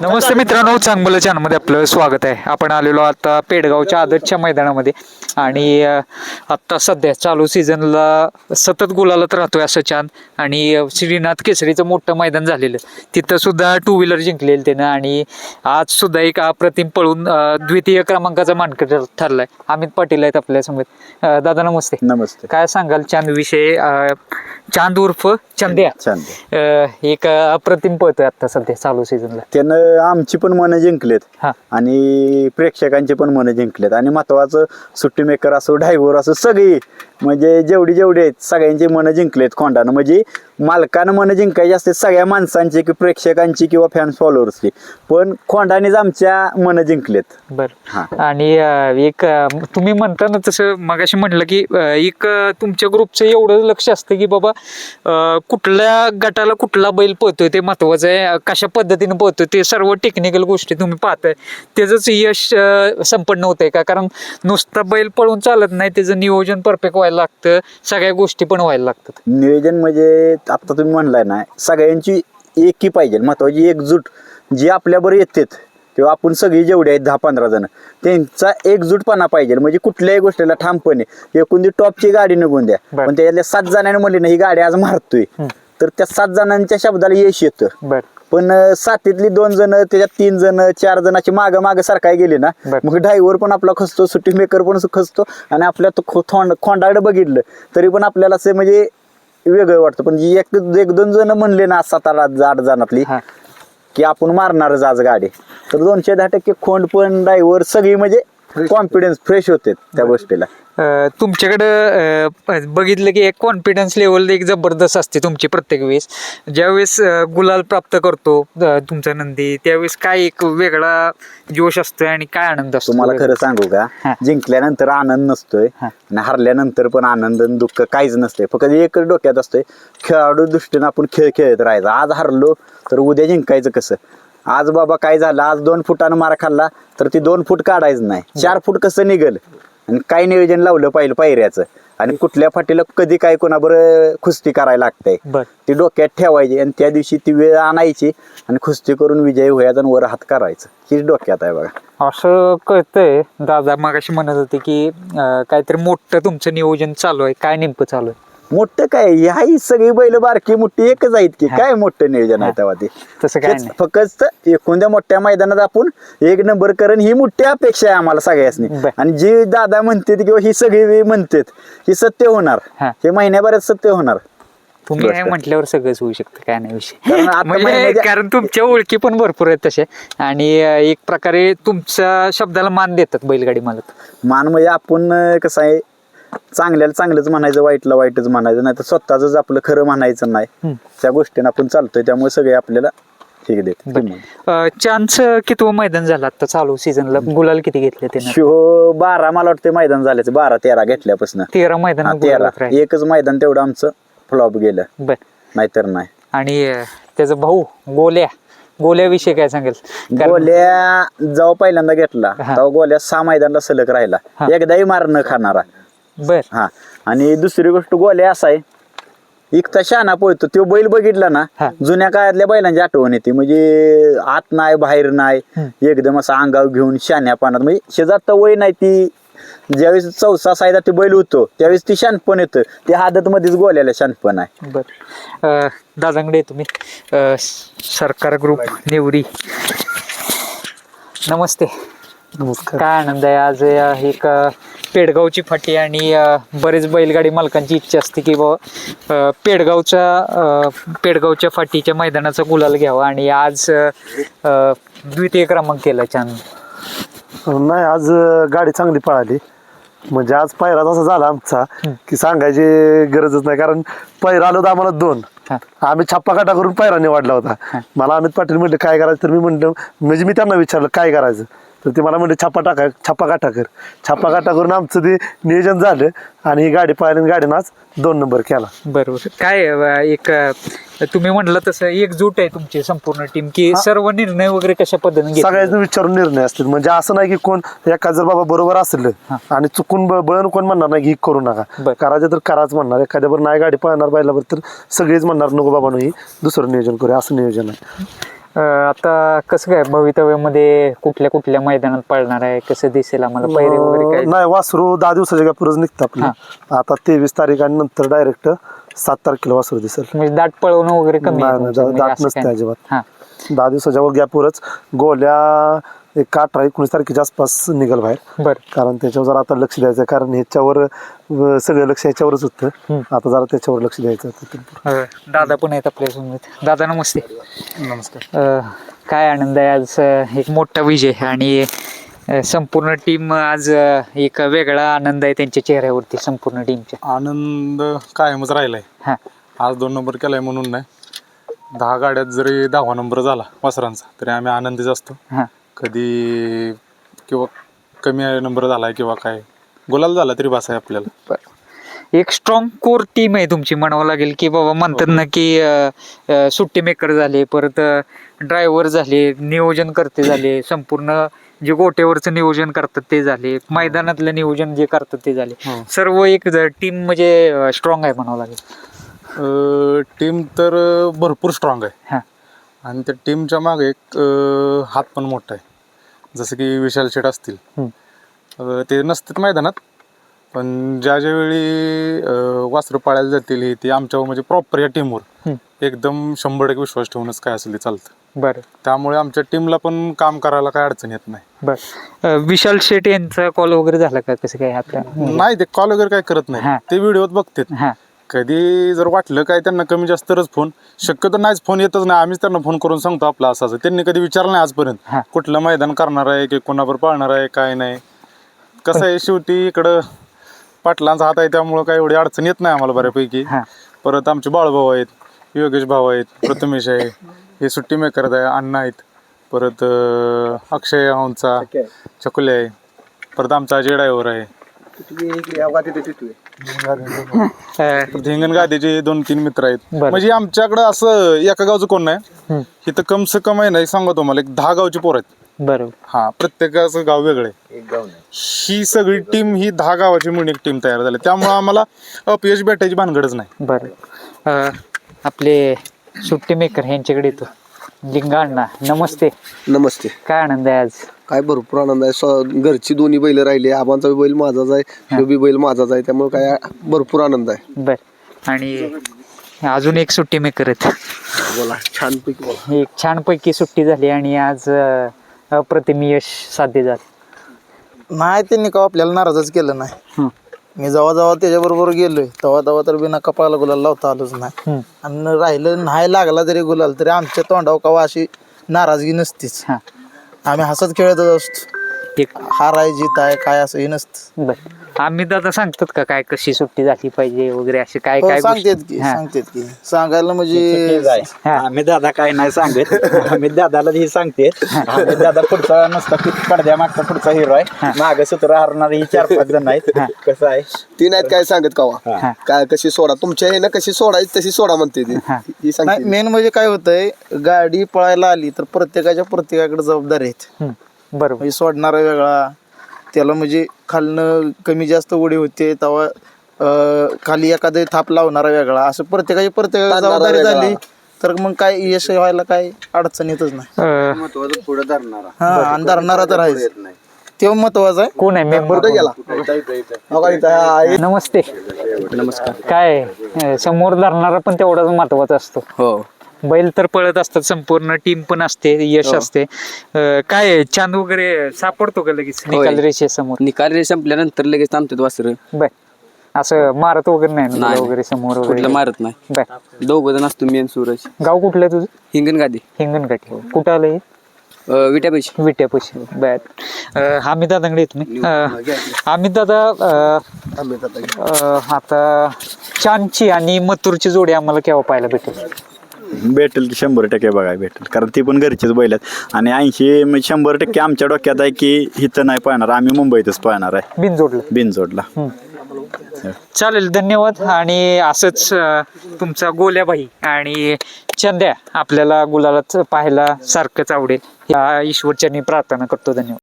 नमस्ते मित्रांनो चांगलं चॅनलमध्ये आपलं स्वागत आहे. आपण आलेलो आता पेडगावच्या आदतच्या मैदानामध्ये. आणि आत्ता सध्या चालू सीझनला सतत गुलालत राहतोय असं छान. आणि श्रीनाथ केसरीचं मोठं मैदान झालेलं. तिथं सुद्धा टू व्हीलर जिंकलेलं त्यानं. आणि आज सुद्धा एक अप्रतिम पळून द्वितीय क्रमांकाचा मानकर ठरलाय. अमित पाटील आहेत आपल्यासमोर दादा नमस्ते. नमस्ते. काय सांगाल? चांद विषय चांद उर्फ चंद्या. एक अप्रतिम पळतोय आता सध्या चालू सीझनला. त्यानं आमची पण मनं जिंकलेत. हा. आणि प्रेक्षकांची पण मनं जिंकलेत. आणि महत्वाचं सुट्टी मेकर असो ड्रायव्हर असो सगळी म्हणजे जेवढी जेवढी आहेत सगळ्यांची मनं जिंकलेत खोंडानं. म्हणजे मालकानं मनं जिंकायची असते सगळ्या माणसांची की प्रेक्षकांची किंवा फॅन्स फॉलोअर्सची पण खोंडानेच आमच्या मनं जिंकलेत. बर. हा. आणि एक तुम्ही म्हणता ना तसं मगाशी म्हटलं की एक तुमच्या ग्रुपचं एवढं लक्ष असतं की बाबा कुठल्या गटाला कुठला बैल पळतोय ते महत्वाचं आहे कशा पद्धतीने पळतोय ते सर्व टेक्निकल गोष्टी तुम्ही पाहताय. त्याच यश संपन्न होतंय का? कारण नुसता बैल पळून चालत नाही त्याचं नियोजन परफेक्ट व्हायला लागतं सगळ्या गोष्टी पण व्हायला लागतात. नियोजन म्हणजे आता तुम्ही म्हणलाय ना सगळ्यांची एकी पाहिजे महत्वाची एकजूट जी आपल्याबरोबर येतात किंवा आपण सगळी जेवढे आहेत दहा पंधरा जण त्यांचा एकजूटपणा पाहिजे. म्हणजे कुठल्याही गोष्टीला ठामपणे एकूण ती टॉपची गाडी निघून द्या बर. पण त्याच्यातल्या सात जणांनी म्हणले ना ही गाडी आज मारतोय. तर त्या सात जणांच्या शब्दाला यश येतं. बर. पण सातीतली दोन जण त्याच्यात तीन जण चार जणाची माग माग सारखाय गेले ना. मग ड्रायव्हर पण आपला खसतो सुट्टी मेकर पण खसतो आणि आपल्या तो खो- थोंड खोंडाकडे बघितलं तरी पण आपल्याला असं म्हणजे वेगळं वाटतं. पण एक एक दोन जण म्हणले ना सात आठ आठ जणातली की आपण मारणारच आज गाडी. तर दोनशे दहा टक्के खोंड पण ड्रायव्हर सगळी म्हणजे कॉन्फिडन्स फ्रेश होते त्या गोष्टीला. अं, तुमच्याकडं अं, बघितलं की एक कॉन्फिडन्स लेवल एक जबरदस्त असते तुमची प्रत्येक वेळेस. ज्यावेळेस अं, गुलाल प्राप्त करतो अं, तुमचा नंदी त्यावेळेस काय एक वेगळा जोश असतोय आणि काय आनंद असतो? तुम्हाला खरं सांगू हा. का जिंकल्यानंतर आनंद नसतोय हा. आणि हरल्यानंतर पण आनंद आणि दुःख काहीच नसते फक्त एकच डोक्यात असतोय खेळाडू दृष्टीने आपण खेळ खेळत राहायचा. आज हरलो तर उद्या जिंकायचं कसं? आज बाबा काय झालं? आज दोन फुटानं मार खाल्ला तर ती दोन फूट काढायचं नाही. चार फूट कसं निघल? आणि काय नियोजन लावलं पाहिजे पायऱ्याचं? आणि कुठल्या फाटीला कधी काय कोणाबरोबर कुस्ती करायला लागतंय? बर. ती डोक्यात ठेवायची आणि त्या दिवशी ती वेळ आणायची आणि कुस्ती करून विजयी व्हायचा आणि वर हात करायचं. हीच डोक्यात आहे बघा. असं कळतंय. दादा मगाशी म्हणत होते की काहीतरी मोठं तुमचं नियोजन चालू आहे. काय नेमकं चालू आहे? मोठं काय ह्या ही सगळी बैल बारकी मोठी एकच आहेत की काय मोठं नियोजन आहे तेव्हा ते? तसं काय तेच नाही. फक्त एकोणत्या मोठ्या मैदानात आपण एक नंबर करण ही मोठी अपेक्षा आहे आम्हाला सगळ्यासनी. बर. आणि जी दादा म्हणतात किंवा ही सगळी म्हणतात ही सत्य होणार. हा. हे महिन्याभरात सत्य होणार. तुम्ही म्हटल्यावर सगळंच होऊ शकतं काय नाही विषय. कारण आता म्हणजे महिन्याच्या- कारण तुमच्या ओळखी पण भरपूर आहेत तसे. आणि अं, एक प्रकारे तुमच्या शब्दाला मान देतात बैलगाडी मालक. मान म्हणजे आपण अं, कसं आहे चांगल्याला चांगलंच म्हणायचं वाईटला वाईटच म्हणायचं नाही तर स्वतःच आपलं खरं म्हणायचं नाही. त्या गोष्टीने आपण चालतोय त्यामुळे सगळे आपल्याला ठीक देत चान्स किती मैदान झालं आता चालू सीझनला गुलाल किती घेतले त्यानं? शिव बारा मला वाटतं मैदान झाल्याचं. बारा तेरा घेतल्यापासून. तेरा मैदान तेरा. एकच मैदान तेवढं आमचं फ्लॉप गेलं. बर. नाहीतर नाही. आणि त्याचा भाऊ गोल्या. गोल्याविषयी काय सांगेल? गोल्या जेव्हा पहिल्यांदा घेतला. तेव्हा गोल्या सहा मैदानला सलग राहिला. एकदाही मार न खाणारा. बर. हा. आणि दुसरी गोष्ट गोल्या असा आहे. इकता शहाणा पळतो तो बैल बघितला ना हा. जुन्या काळातल्या बैलांची आठवण येते. म्हणजे आत नाही बाहेर नाही एकदम असं अंगावर घेऊन शान्या पानात म्हणजे शेजारत वय नाही ती ज्यावेळेस चौसा सायदा ते बैल होतो त्यावेळेस ती शानपण येतं. ते आदत मध्येच गोल्याला शानपण आहे. बर. अं, दादांकडे तुम्ही अं, सरकार ग्रुप नेवरी. नमस्ते. नमस्कार. काय आनंद आहे? आज एक अं, पेडगावची फाटी आणि अं, बरेच बैलगाडी मालकांची इच्छा असते की बाबा पेडगावच्या अं, पेडगावच्या फाटीच्या मैदानाचा गुलाल घ्यावा आणि आज अं, अं, द्वितीय क्रमांक केला छान. नाही आज अं, गाडी चांगली पळाली. म्हणजे आज पायरा असा झाला आमचा की सांगायची गरजच नाही. कारण पैरा आलो तर आम्हाला दोन. हा. आम्ही छप्पा काटा करून पैरा निवडला होता. मला अमित पाटील म्हटलं काय करायचं? तर मी म्हटलं म्हणजे मी त्यांना विचारलं काय करायचं? तर ते मला म्हणले छप्पा टाका छप्पा काटा कर. छप्पा काटा करून आमचं ते नियोजन झालं आणि ही गाडी पाहिली आणि गाडीनं आज दोन नंबर केला. बरोबर. काय अं, एक अं, तुम्ही म्हटलं तसं एकजूट आहे तुमची संपूर्ण टीम की सर्व निर्णय वगैरे कशा पद्धतीने घेतले? सगळ्यांना विचारून निर्णय असतील. म्हणजे असं नाही की कोण एका जर बाबा बरोबर असेल आणि चुकून ब- बळण कोण म्हणणार नाही की ही करू बर. नका करायचं तर कराच म्हणणार. एखाद्यावर नाही गाडी पळणार पाहिल्यावर तर सगळेच म्हणणार नको बाबा ही दुसरं नियोजन करूया असं नियोजन आहे. आता कसं काय भवितव्यामध्ये कुठल्या कुठल्या मैदानात पळणार आहे? कसं दिसेल आम्हाला? वगैरे काय? नाही वासरू दहा दिवसाच्या गॅपवरच निघतं आपलं. आता तेवीस तारीख आणि नंतर डायरेक्ट सात तारखेला वासरू दिसेल. म्हणजे दाट पळवणं वगैरे कमी आहे नाही, नाही, तुमचं, म्हणजे दाट असं नसते काय? अजिबात. हा. दहा दिवसाच्या गॅपवरच गोल्या एक अठरा एकोणीस तारखेच्या आसपास निघाल बाहेर. बर. कारण त्याच्यावर जरा आता लक्ष द्यायचं कारण ह्याच्यावर अं, सगळं लक्ष ह्याच्यावरच होतं. आता जरा त्याच्यावर लक्ष द्यायचं दादा पण आहेत आपल्यासमोर दादा नमस्ते. नमस्कार. अं, काय आनंद आहे आज? अं, एक मोठा विजय आणि अं, संपूर्ण टीम आज अं, एक वेगळा आनंद आहे त्यांच्या चेहऱ्यावरती संपूर्ण टीमच्या आनंद कायमच राहिलाय. हा. आज दोन नंबर केलाय म्हणून नाही. दहा गाड्यात जरी दहावा नंबर झाला वासरांचा तरी आम्ही आनंदीच असतो. हा. कधी किंवा कमी नंबर झालाय किंवा काय गुलाल झाला तरी बस आहे आपल्याला. एक स्ट्रॉंग कोर टीम आहे तुमची म्हणावं लागेल की बाबा म्हणतात ना की अं, अं, सुट्टी मेकर झाले परत ड्रायव्हर झाले नियोजन करते झाले संपूर्ण जे गोट्यावरचं नियोजन करतात ते झाले मैदानातलं नियोजन जे करतात ते झाले. सर्व एक टीम म्हणजे स्ट्रॉंग आहे म्हणावं लागेल. टीम तर अं, भरपूर स्ट्रॉंग आहे. हा. आणि त्या टीमच्या मागे एक अं, हात पण मोठा आहे. जसं की विशाल शेट असतील. अं, ते नसतात मैदानात पण ज्या ज्या वेळी अं, वासरं पाळायला जातील हे ते आमच्यावर म्हणजे प्रॉपर या टीमवर. एकदम शंभर टक्के विश्वास ठेवूनच काय असेल ते चालतं. बरं. त्यामुळे आमच्या टीमला पण काम करायला काय अडचण येत नाही. बर. विशाल शेट यांचा कॉल वगैरे झाला का? कसं काय आपल्या नाही ते कॉल वगैरे काय करत हा. नाही ते व्हिडिओत बघतात. हा. कधी जर वाटलं काय त्यांना कमी जास्तच फोन. शक्यतो नाहीच फोन येतच नाही. आम्हीच त्यांना फोन करून सांगतो आपला असं असं. त्यांनी कधी विचारलं नाही हा. आजपर्यंत कुठलं मैदान करणार आहे की कोणावर पाळणार आहे काय नाही. कसं आहे शेवटी इकडं पाटलांचा हात आहे त्यामुळं काय एवढी अडचण येत नाही आम्हाला बऱ्यापैकी. हा. परत आमचे बाळभाऊ आहेत योगेश भाऊ आहेत प्रथमेश आहे. हे सुट्टी मेकर आहे अण्णा आहेत. परत अं, अक्षय आमचा चकुले आहे. परत आमचा अजय ड्रायव्हर आहे अं, हिंगण गादीचे दोन तीन मित्र आहेत. बरं. म्हणजे आमच्याकडं असं एका गावचं कोण नाही हम्म. इथं कम से कम आहे नाही सांगा तुम्हाला एक दहा गावची पोर आहेत. बरोबर. हा प्रत्येकाचं गाव वेगळं आहे. ही सगळी टीम ही दहा गावाची मिळून एक टीम तयार झाली. त्यामुळे आम्हाला अपयश भेटायची भानगडच नाही. बरं. अं, आपले सुट्टी मेकर यांच्याकडे येतो. लिंगा अण्णा नमस्ते. नमस्ते. काय आनंद आहे आज? काय भरपूर आनंद आहे. स्व- घरची दोन्ही बैल राहिली. आबांचा बी बैल माझाच आहे. ह्यो बी बैल माझाच आहे. त्यामुळे काय भरपूर आनंद आहे. बर. आणि अजून एक सुट्टी मेकर आहेत बोला छानपैकी बोला. एक छानपैकी सुट्टी झाली आणि आज अं, अप्रतिम यश साध्य झालं. नाही त्यांनी का आपल्याला नाराजच केलं नाही. हं. मी जेव्हा जेव्हा त्याच्याबरोबर गेलोय तेव्हा तेव्हा तर बिना कपाळाला गुलाल लावता आलोच नाही. आणि राहिलं नाही लागला तरी गुलाल तरी आमच्या तोंडावर कवा अशी नाराजगी नसतीच. हा. आम्ही हसत खेळतच असतो. एक हार आहे जीत आहे काय असं हे नसतं. बर. आम्ही दादा सांगतात का काय कशी सुट्टी झाली पाहिजे वगैरे असे काय हो, काय सांगतेत गोष्टी? की हा. सांगतेत की. सांगायला म्हणजे हा. आम्ही दादा काय नाही सांगत. आम्ही दादाला हे सांगते. आम्ही दादा पुढचा नसता किती पडद्या मागचा पुढचा हिरो आहे. मागे सूत्र हरणारे ही चार पाच जण आहेत. कसं आहे? ती नाहीत काय सांगत हा. कावा काय कशी सोडा? तुमच्या हे ना कशी सोडायची तशी सोडा म्हणते ती. हा. ही मेन म्हणजे काय होतंय गाडी पळायला आली तर प्रत्येकाच्या प्रत्येकाकडे जबाबदारी आहेत. हं. बरोबर. म्हणजे सोडणारा वेगळा त्याला म्हणजे खालनं कमी जास्त उडी होते तेव्हा अं, खाली एखादं थाप लावणारा वेगळा असं प्रत्येकाची प्रत्येकाची ताणणारा जबाबदारी. झाली तर मग काय यश व्हायला काय अडचण येतच नाही. महत्वाचं पुढे धरणारा. हा आणि धरणारा तर आहेच. तेव्हा महत्वाचं आहे. कोण आहे? मेंबर कुठे गेला. इथं हा, नमस्ते. नमस्कार. काय अं, समोर धरणारा पण तेवढाच महत्त्वाचा असतो. हो. बैल तर पळत असतात संपूर्ण टीम पण असते यश असते. अं, काय चांद वगैरे सापडतो का लगेच निकाल रेषेसमोर? निकाल रे संपल्यानंतर लगेच थांबतात वासर. बर. असं मारत वगैरे नाही ना नाही. वगैरे समोर कुठलं वगैरे मारत नाही. बर. दोघ जण असतो मी आणि सूरज. गाव कुठलं आहे तुझं? हिंगण गादी. हिंगणघाट कुठं आलं हे? विट्यापाशी. विट्यापाशी. बर. अं, हामिद दादाकडे येतो मी. अं, हामिद दादा अं, आम्ही. अं, आता चांदची आणि मथुरची जोडी आम्हाला केव्हा पाहायला भेटेल? भेटेल की शंभर टक्के बघायला भेटेल. कारण ती पण घरचीच बैल आहेत. आणि ऐंशी म्हणजे शंभर टक्के आमच्या डोक्यात आहे की इथं नाही पाहणार. आम्ही मुंबईतच पाहणार आहे. बिन जोडलं. बिनजोडला चालेल धन्यवाद. आणि असंच अं, तुमचा गोल्याबाई आणि चंद्या आपल्याला गुलालात पाहायला सारखंच आवडेल. या ईश्वरच्यांनी प्रार्थना करतो. धन्यवाद.